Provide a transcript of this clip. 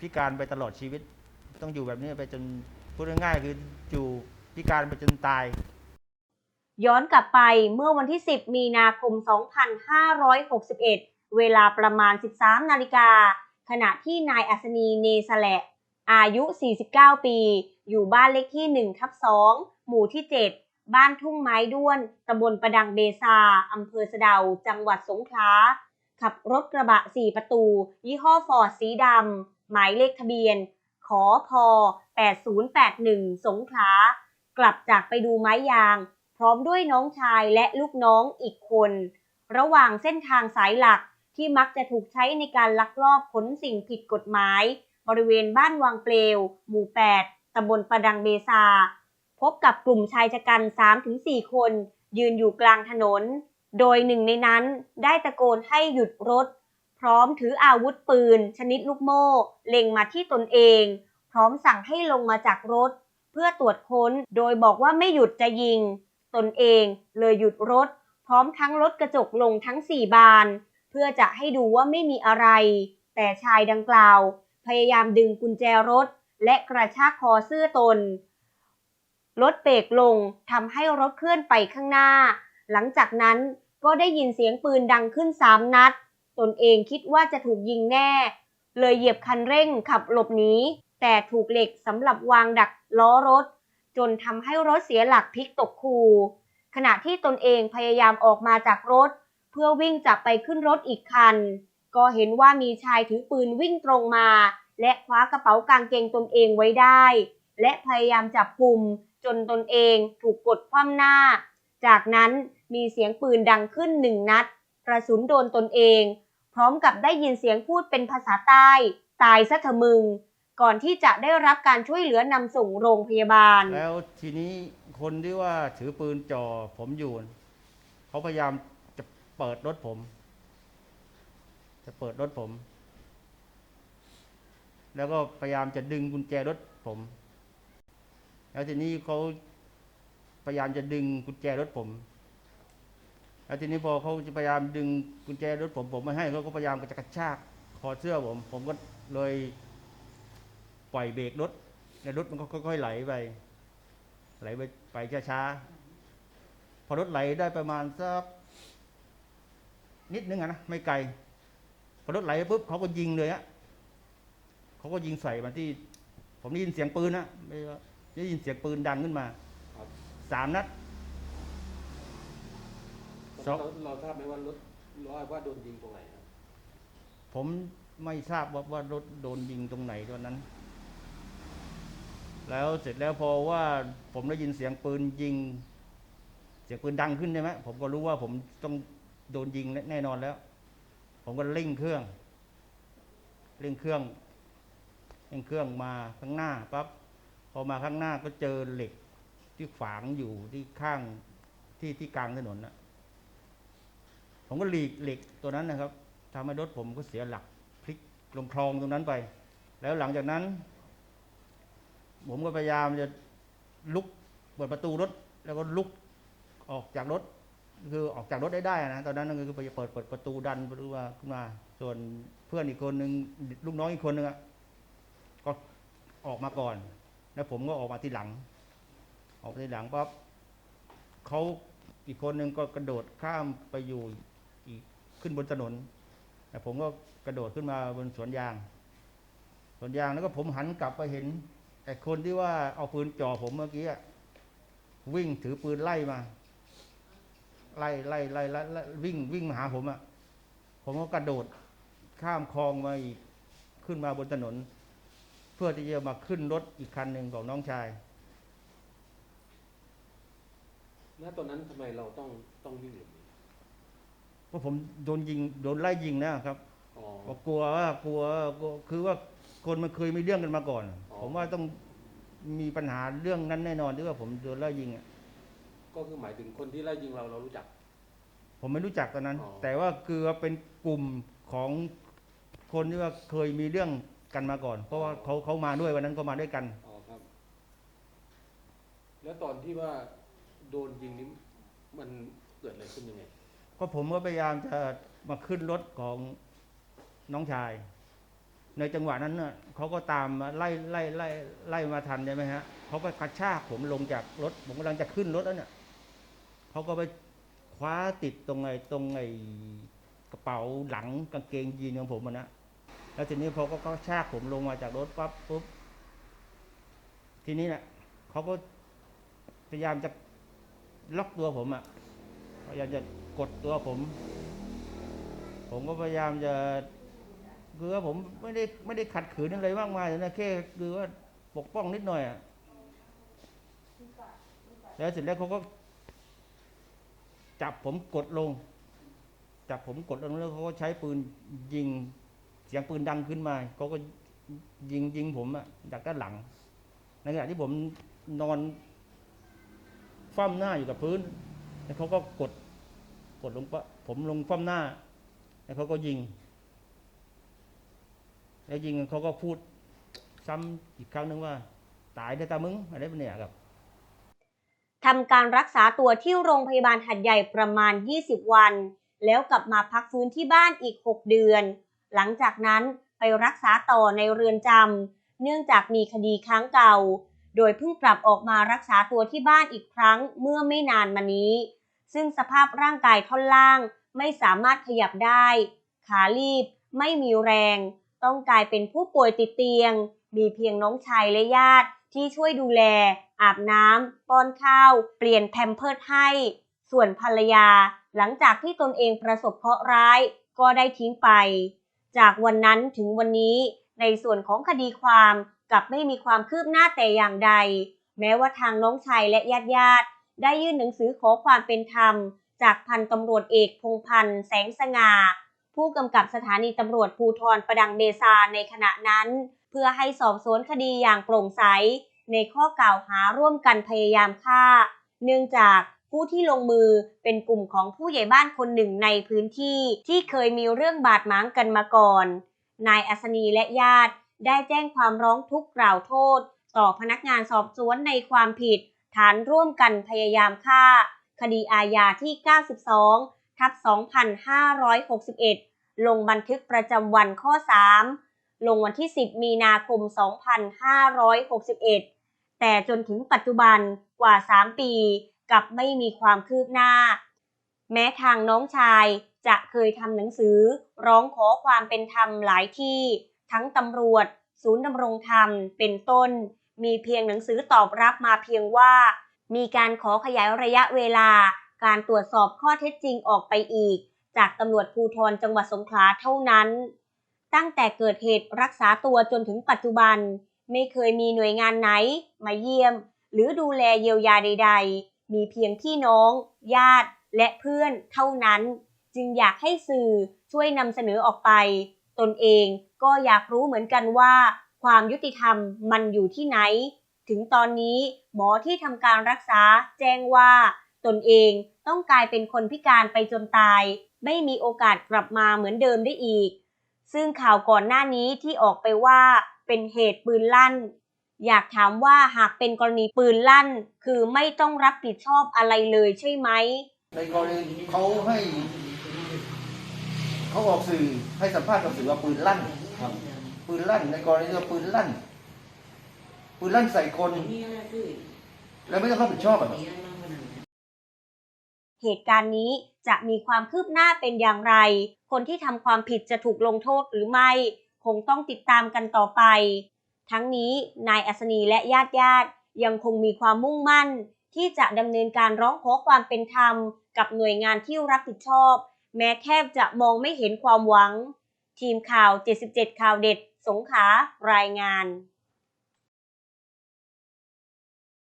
พิการไปตลอดชีวิต ต้องอยู่แบบนี้ไปจนพูดง่ายๆคืออยู่พิการไปจนตาย ย้อนกลับไปเมื่อวันที่ 10 มีนาคม 2561 เวลาประมาณ 13 นาฬิกา ขณะที่นายอัศนีเนสแหละอายุ 49 ปี อยู่บ้านเลขที่ 1 ทับ 2 หมู่ที่ 7 บ้านทุ่งไม้ด้วน ตำบลประดังเบซา อำเภอสะเดา จังหวัดสงขลา ขับรถกระบะ 4 ประตู ยี่ห้อฟอร์ดสีดำ หมายเลขทะเบียน ขอพอ 8081 สงขลา กลับจากไปดูไม้ยาง พร้อมด้วยน้องชายและลูกน้องอีกคน ระหว่างเส้นทางสายหลักที่มักจะถูกใช้ในการลักลอบขนสิ่งผิดกฎหมาย บริเวณบ้านวังเปลว หมู่ 8ตำบลประดังเบซา พบกับกลุ่มชายชะกัน 3-4 คน ยืนอยู่กลางถนน โดยหนึ่งในนั้นได้ตะโกนให้หยุดรถ พร้อมถืออาวุธปืน ชนิดลูกโม่เล็งมาที่ตนเอง พร้อมสั่งให้ลงมาจากรถ เพื่อตรวจค้นโดยบอกว่าไม่หยุดจะยิง ตนเองเลยหยุดรถ พร้อมทั้งรถกระจกลงทั้ง4บาน เพื่อจะให้ดูว่าไม่มีอะไร แต่ชายดังกล่าว พยายามดึงกุญแจรถ และกระชากคอเสื้อตนรถเบรกลงทำให้รถเคลื่อนไปข้างหน้า หลังจากนั้นก็ได้ยินเสียงปืนดังขึ้นสามนัด ตนเองคิดว่าจะถูกยิงแน่ เลยเหยียบคันเร่งขับหลบหนีแต่ถูกเหล็กสำหรับวางดักล้อรถ จนทำให้รถเสียหลักพลิกตกคูขณะที่ตนเองพยายามออกมาจากรถ เพื่อวิ่งจะไปขึ้นรถอีกคัน ก็เห็นว่ามีชายถือปืนวิ่งตรงมา และคว้ากระเป๋ากางเกงตนเองไว้ได้ และพยายามจับกลุ่มจนตนเองถูกกดคว่ำหน้า จากนั้นมีเสียงปืนดังขึ้นหนึ่งนัด กระสุนโดนตนเอง พร้อมกับได้ยินเสียงพูดเป็นภาษาใต้ ตายซะเถอะมึง ก่อนที่จะได้รับการช่วยเหลือนำส่งโรงพยาบาล แล้วทีนี้คนที่ว่าถือปืนจ่อผมอยู่ เขาพยายามจะเปิดรถผม จะเปิดรถผม แล้วก็พยายามจะดึงกุญแจรถผม แล้วทีนี้เขาพยายามจะดึงกุญแจรถผม แล้วทีนี้พอเขาจะพยายามดึงกุญแจรถผมผมไม่ให้เขาก็พยายามจะกระชากคอเสื้อผม ผมก็เลยปล่อยเบรกรถแล้วรถมันก็ค่อยๆไหลไป ไหลไปไปช้าๆพอรถไหลได้ประมาณสักนิดนึงอะนะไม่ไกลพอรถไหลปุ๊บเขาก็ยิงเลยอะเขาก็ยิงใส่มาที่ ผมได้ยินเสียงปืนนะไม่ว่าได้ยินเสียงปืนดังขึ้นมาครับสามนัด เราเราทราบไหมว่ารถว่าว่าโดนยิงตรงไหนครับ ผมไม่ทราบว่าว่ารถโดนยิงตรงไหนตอนนั้น แล้วเสร็จแล้วพอว่าผมได้ยินเสียงปืนยิง เสียงปืนดังขึ้นใช่ไหมผมก็รู้ว่าผมต้องโดนยิงแน่นอนแล้ว ผมก็เร่งเครื่อง เร่งเครื่อง เร่งเครื่องมาข้างหน้าปั๊บพอมาข้างหน้าก็เจอเหล็กที่ฝางอยู่ที่ข้างที่ที่กลางถนนนะ ผมก็หลีกเหล็กตัวนั้นนะครับทำให้รถผมก็เสียหลักพลิกลงคลองตรงนั้นไป แล้วหลังจากนั้น ผมก็พยายามจะลุกเปิดประตูรถ แล้วก็ลุกออกจากรถ คือออกจากรถได้ได้นะตอนนั้นก็คือไปเปิดเปิดประตูดันประตูมาขึ้นมา ส่วนเพื่อนอีกคนหนึ่งลูกน้องอีกคนหนึ่งอะก็ออกมาก่อน แล้วผมก็ออกมาทีหลัง ออกมาทีหลังปั๊บเขาอีกคนหนึ่งก็กระโดดข้ามไปอยู่ ขึ้นบนถนนแต่ผมก็กระโดดขึ้นมาบนสวนยาง สวนยางแล้วก็ผมหันกลับไปเห็นไอ้คนที่ว่าเอาปืนจ่อผมเมื่อกี้วิ่งถือปืนไล่มาไล่ไล่ไล่ไล่ไล่วิ่งวิ่งมาหาผมอะ่ะ ผมก็กระโดดข้ามคลองมาอีกขึ้นมาบนถนน เพื่อที่จะมาขึ้นรถอีกคันหนึ่งของน้องชายณตอนนั้นทำไมเราต้องต้องวิ่งหลบหนี เพราะผมโดนยิงโดนไล่ยิงนะครับอ๋อ ก็กลัวว่ากลัวกลัวคือว่าคนมันเคยมีเรื่องกันมาก่อน อ๋อ ผมว่าต้องมีปัญหาเรื่องนั้นแน่นอนที่ว่าผมโดนไล่ยิงอะก็คือหมายถึงคนที่ไล่ยิงเราเรารู้จัก ผมไม่รู้จักตอนนั้น อ๋อ แต่ว่าคือว่าเป็นกลุ่มของคนที่ว่าเคยมีเรื่องกันมาก่อน เพราะว่าเขาเขามาด้วยวันนั้นก็มาด้วยกัน อ๋อครับ แล้วตอนที่ว่าโดนยิงนี้มันเกิดอะไรขึ้นยังไง ก็ผมก็พยายามจะมาขึ้นรถของน้องชาย ในจังหวะนั้นน่ะเขาก็ตามมาไล่ไล่ไล่ไล่มาทันใช่ไหมฮะเขาก็กระชากผมลงจากรถ ผมกำลังจะขึ้นรถแล้วเนี่ยเขาก็ไปคว้าติดตรงไอ้ตรงไอ้กระเป๋าหลังกางเกงยีนของผมอะนะแล้วทีนี้พอเขาก็กระชากผมลงมาจากรถปั๊บปุ๊บทีนี้เนี่ยเขาก็พยายามจะล็อกตัวผมอะพยายามจะ กดตัวผม ผมก็พยายามจะคือว่าผมไม่ได้ไม่ได้ขัดขืนอะไรมากมายนะแค่คือว่าปกป้องนิดหน่อยอะแล้วเสร็จแล้วเขาก็ จับผมกดลง จับผมกดลงแล้วเขาก็ใช้ปืนยิง เสียงปืนดังขึ้นมาเขาก็ยิงยิงผมอะจากด้านหลัง ในขณะที่ผมนอนคว่ำหน้าอยู่กับพื้น แล้วเขาก็กด ดลงผมลงคว่ำหน้า แล้วเขาก็ยิง แล้วยิงเขาก็พูดซ้ำอีกครั้งหนึ่งว่า ตายได้ตามึงอะไรแบบเนี้ยครับทำการรักษาตัวที่โรงพยาบาลหัดใหญ่ประมาณ 20 วัน แล้วกลับมาพักฟื้นที่บ้านอีก 6 เดือน หลังจากนั้นไปรักษาต่อในเรือนจำเนื่องจากมีคดีค้างเก่า โดยเพิ่งกลับออกมารักษาตัวที่บ้านอีกครั้งเมื่อไม่นานมานี้ ซึ่งสภาพร่างกายท่อนล่างไม่สามารถขยับได้ ขาลีบไม่มีแรง ต้องกลายเป็นผู้ป่วยติดเตียง มีเพียงน้องชายและญาติที่ช่วยดูแล อาบน้ำป้อนข้าว เปลี่ยนแพมเพิร์สให้ ส่วนภรรยาหลังจากที่ตนเองประสบเคราะห์ร้าย ก็ได้ทิ้งไป จากวันนั้นถึงวันนี้ ในส่วนของคดีความกลับไม่มีความคืบหน้าแต่อย่างใด แม้ว่าทางน้องชายและญาติญาติ ได้ยื่นหนังสือขอความเป็นธรรม จากพันตำรวจเอกพงพันธ์แสงสง่าผู้กำกับสถานีตำรวจภูทรประดังเบซาในขณะนั้น เพื่อให้สอบสวนคดีอย่างโปร่งใส ในข้อกล่าวหาร่วมกันพยายามฆ่า เนื่องจากผู้ที่ลงมือเป็นกลุ่มของผู้ใหญ่บ้านคนหนึ่งในพื้นที่ที่เคยมีเรื่องบาดหมางกันมาก่อน นายอัศนีและญาติได้แจ้งความร้องทุกข์กล่าวโทษ ต่อพนักงานสอบสวนในความผิด ฐานร่วมกันพยายามฆ่า คดีอาญาที่ 92 ทับ 2561 ลงบันทึกประจำวันข้อ 3 ลงวันที่ 10 มีนาคม 2561 แต่จนถึงปัจจุบันกว่า 3 ปีกับไม่มีความคืบหน้า แม้ทางน้องชายจะเคยทำหนังสือร้องขอความเป็นธรรมหลายที่ ทั้งตำรวจ ศูนย์ดำรงธรรมเป็นต้น มีเพียงหนังสือตอบรับมาเพียงว่า มีการขอขยายระยะเวลา การตรวจสอบข้อเท็จจริงออกไปอีก จากตำรวจภูธรจังหวัดสงขลาเท่านั้น ตั้งแต่เกิดเหตุรักษาตัวจนถึงปัจจุบัน ไม่เคยมีหน่วยงานไหน มาเยี่ยม หรือดูแลเยียวยาใด ๆ มีเพียงพี่น้อง ญาติและเพื่อนเท่านั้น จึงอยากให้สื่อช่วยนำเสนอออกไป ตนเองก็อยากรู้เหมือนกันว่า ความยุติธรรมมันอยู่ที่ไหน ถึงตอนนี้หมอที่ทำการรักษาแจ้งว่า ตนเองต้องกลายเป็นคนพิการไปจนตาย ไม่มีโอกาสกลับมาเหมือนเดิมได้อีก ซึ่งข่าวก่อนหน้านี้ที่ออกไปว่าเป็นเหตุปืนลั่น อยากถามว่าหากเป็นกรณีปืนลั่น คือไม่ต้องรับผิดชอบอะไรเลยใช่ไหมในกรณีเขาให้เขาออกสื่อให้สัมภาษณ์กับสื่อว่าปืนลั่น ปืนลั่นในกรณีที่ว่าปืนลั่น ปืนลั่นใส่คน แล้วไม่ต้องรับผิดชอบอะเหตุการณ์นี้จะมีความคืบหน้าเป็นอย่างไร คนที่ทำความผิดจะถูกลงโทษหรือไม่ คงต้องติดตามกันต่อไป ทั้งนี้นายอัศนีและญาติญาติยังคงมีความมุ่งมั่น ที่จะดำเนินการร้องขอความเป็นธรรม กับหน่วยงานที่รับผิดชอบ แม้แทบจะมองไม่เห็นความหวัง ทีมข่าว 77 ข่าวเด็ด สงขารายงาน